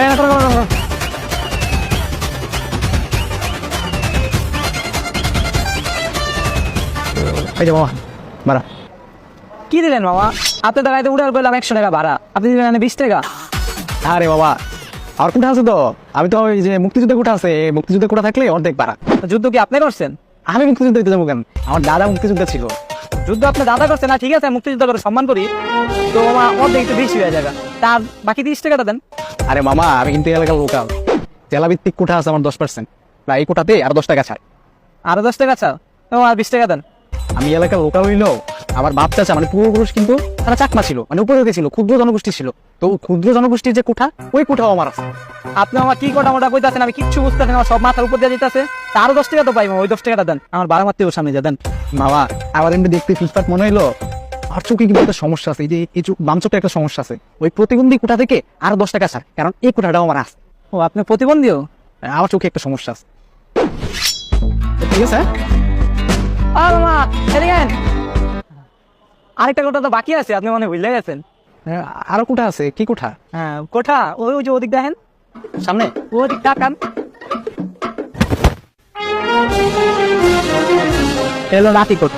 এই টাকা ভাড়া। টাকা। কোঠা আছে আমি তো ওই যে মুক্তিযুদ্ধ কোঠা আছে মুক্তিযুদ্ধ কোঠা থাকলে অর্ধেক তো যুদ্ধ কি আপনি করছেন? আমি মুক্তিযুদ্ধ দিতে যাব আমার দাদা মুক্তিযুদ্ধ ছিল। যুদ্ধ আপনি দাদা করছেন, না ঠিক আছে, মুক্তিযুদ্ধ করে সম্মান করি। তো আমার অর্ধেক একটু বেশি হয়ে যাবে। তার বাকি তিরিশ টাকাটা দেন। আরে মামা আমি কিন্তু এলাকার লোকাল। জেলা ভিত্তিক কোঠা আছে আমার দশ পার্সেন্ট না এই কোঠাতে আর দশ টাকা ছাড়। আরও দশ টাকা তো আর বিশ টাকা দেন। আমি এলাকার লোকাল হইলেও আমার বাপ চাচা মানে পূর্বপুরুষ কিন্তু তারা চাকমা ছিল মানে উপরে ছিল ক্ষুদ্র জনগোষ্ঠী ছিল। তো ক্ষুদ্র জনগোষ্ঠীর যে কোঠা ওই কোঠাও আমার আছে। আপনি আমার কি কটা মোটা কইতাছেন? আমি কিচ্ছু বুঝতেছেন আমার সব মাথার উপর দিয়ে যেতেছে তারও দশ টাকা তো পাইবো ওই দশ টাকাটা দেন। আমার বারো মাত্র সামনে যা দেন। মামা আমার এমনি দেখতে ফিটফাট মনে হইল আর চোখে কিন্তু একটা সমস্যা আছে। এই যে এই চোখ বাম চোখে একটা সমস্যা আছে। ওই প্রতিবন্ধী কোঠা থেকে আরও দশ টাকা ছাড়। কারণ এই কোঠাটাও আমার আছে। ও আপনি প্রতিবন্ধীও আমার চোখে একটা সমস্যা আছে। ঠিক আছে? হ্যাঁ? আরেকটা কোটা তো বাকি আছে আপনি মনে ভুলে গেছেন। হ্যাঁ, আরও কোঠা আছে। কি কোঠা? হ্যাঁ কোঠা। ওই যে ওদিক দেখেন সামনে? ওদিক তাকান এলো নাতি কোট